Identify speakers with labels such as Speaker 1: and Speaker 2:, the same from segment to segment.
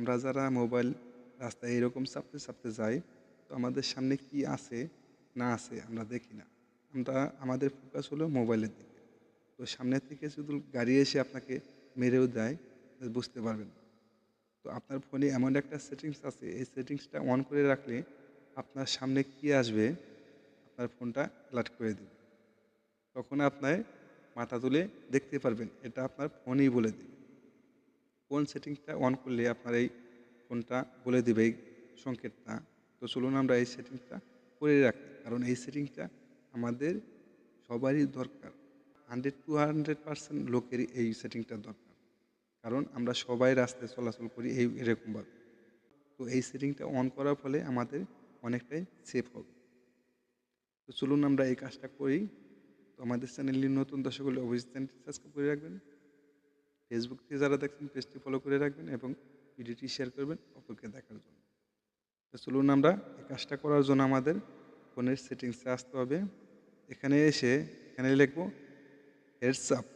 Speaker 1: আমরা যারা মোবাইল রাস্তায় এরকম চাপতে চাপতে যাই, তো আমাদের সামনে কি আছে, না আছে আমরা দেখি না। আমরা, আমাদের ফোকাস হলো মোবাইলের দিকে। তো সামনে থেকে শুধু গাড়ি এসে আপনাকে মেরেও দেয় বুঝতে পারবেন। তো আপনার ফোনে এমন একটা সেটিংস আছে, এই সেটিংসটা অন করে রাখলে আপনার সামনে কি আসবে, আপনার ফোনটা অ্যালার্ট করে দেবে। তখন আপনার মাথা তুলে দেখতে পারবেন, এটা আপনার ফোনই বলে দেবে। কোন সেটিংসটা অন করলে আপনার এই ফোনটা বলে দেবে এই সংকেতটা? তো চলুন আমরা এই সেটিংসটা করে রাখি। কারণ এই সেটিংসটা আমাদের সবারই দরকার। হান্ড্রেড টু হান্ড্রেড পার্সেন্ট লোকেরই এই সেটিংটা দরকার। কারণ আমরা সবাই রাস্তায় চলাচল করি এই এরকমভাবে। তো এই সেটিংটা অন করার ফলে আমাদের অনেকটাই সেফ হবে। তো চলুন আমরা এই কাজটা করি। তো আমাদের চ্যানেলটি নতুন দর্শক হলে অবশ্যই চ্যানেলটি সাবস্ক্রাইব করে রাখবেন। ফেসবুক থেকে যারা দেখছেন, পেজটি ফলো করে রাখবেন এবং ভিডিওটি শেয়ার করবেন অপরকে দেখার জন্য। তো চলুন আমরা এই কাজটা করার জন্য আমাদের ফোনের সেটিংসে আসতে হবে। এখানে এসে এখানে লিখব হেডসআপ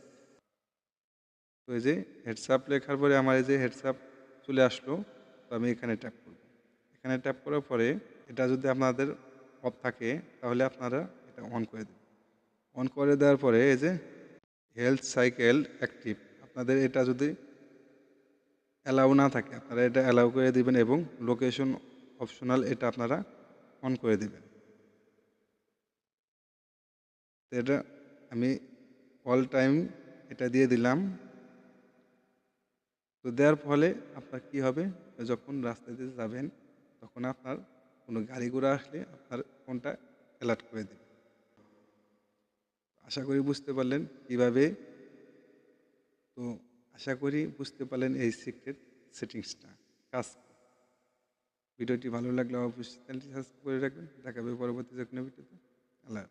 Speaker 1: তো এই যে হেডসআপ লেখার পরে আমার এই যে হেডসআপ চলে আসলো। তো আমি এখানে ট্যাপ করব। এখানে ট্যাপ করার পরে এটা যদি আপনাদের অফ থাকে, তাহলে আপনারা এটা অন করে দেবেন। অন করে দেওয়ার পরে এই যে হেলথ সাইকেল অ্যাক্টিভ আপনাদের এটা যদি অ্যালাউ না থাকে, আপনারা এটা অ্যালাউ করে দিবেন এবং লোকেশন অপশনাল এটা আপনারা অন করে দিবেন। এটা আমি অল টাইম এটা দিয়ে দিলাম। তো দেওয়ার ফলে আপনার কি হবে? যখন রাস্তাতে যাবেন, তখন আপনার কোনো গাড়ি ঘোড়া আসলে আপনার ফোনটা অ্যালার্ট করে দেবে। আশা করি বুঝতে পারলেন কীভাবে তো আশা করি বুঝতে পারলেন এই সিক্রেট সেটিংসটা, কাজ। ভিডিওটি ভালো লাগলে অবশ্যই চ্যানেলটি সাবস্ক্রাইব করে রাখবেন। দেখাবে পরবর্তী যে কোনো ভিডিওতে। আল্লাহ।